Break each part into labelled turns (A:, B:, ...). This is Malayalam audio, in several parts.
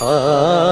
A: 啊。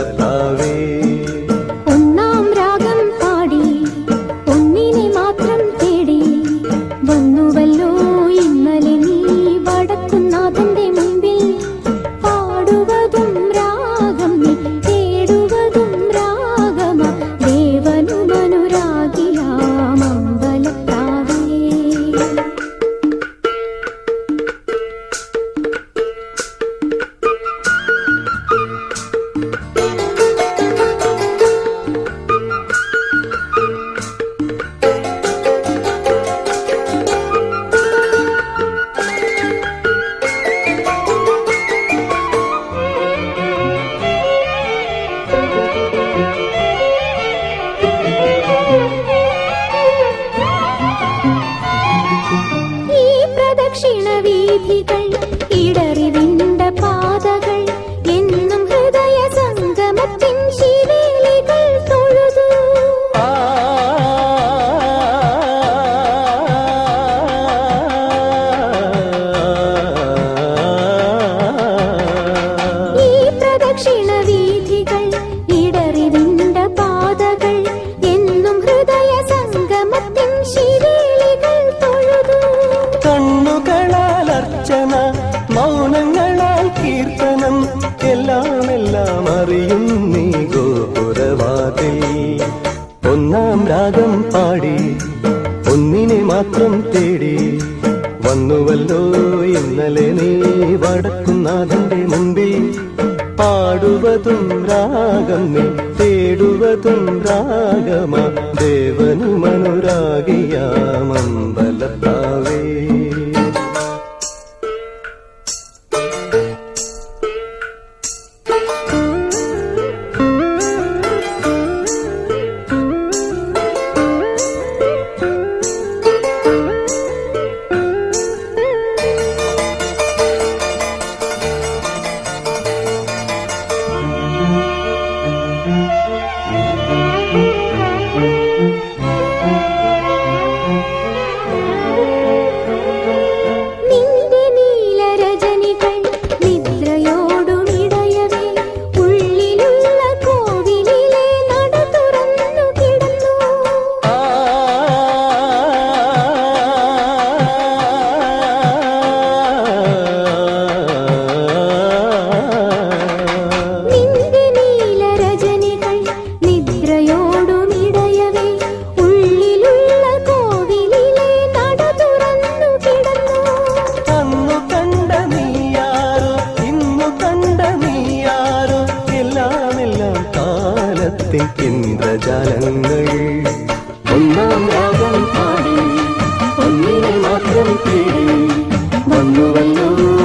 B: வீதிகள்
A: இடறி விண்ட பாதகள் കീർത്തനം. എല്ലാം എല്ലാം അറിയും നീ ഗോപുരവാതിൽ. ഒന്നാം രാഗം പാടി ഒന്നിനെ മാത്രം തേടി. വന്നുവല്ലോ ഇന്നലെ നീ വടക്കുന്നാഥന്റെ മുമ്പിൽ. പാടുവതും രാഗം നീ തേടുവതും രാഗമാ. ദേവനു അനുരാഗിയാമമ്പലത്താവേ
B: Thank
A: you. ലോകത്തെ ഇന്ദ്രജാലങ്ങൾ ഒന്നാം രാഗം പാടി ഒന്നിനെ മാത്രം തേടി വന്നു വന്നു.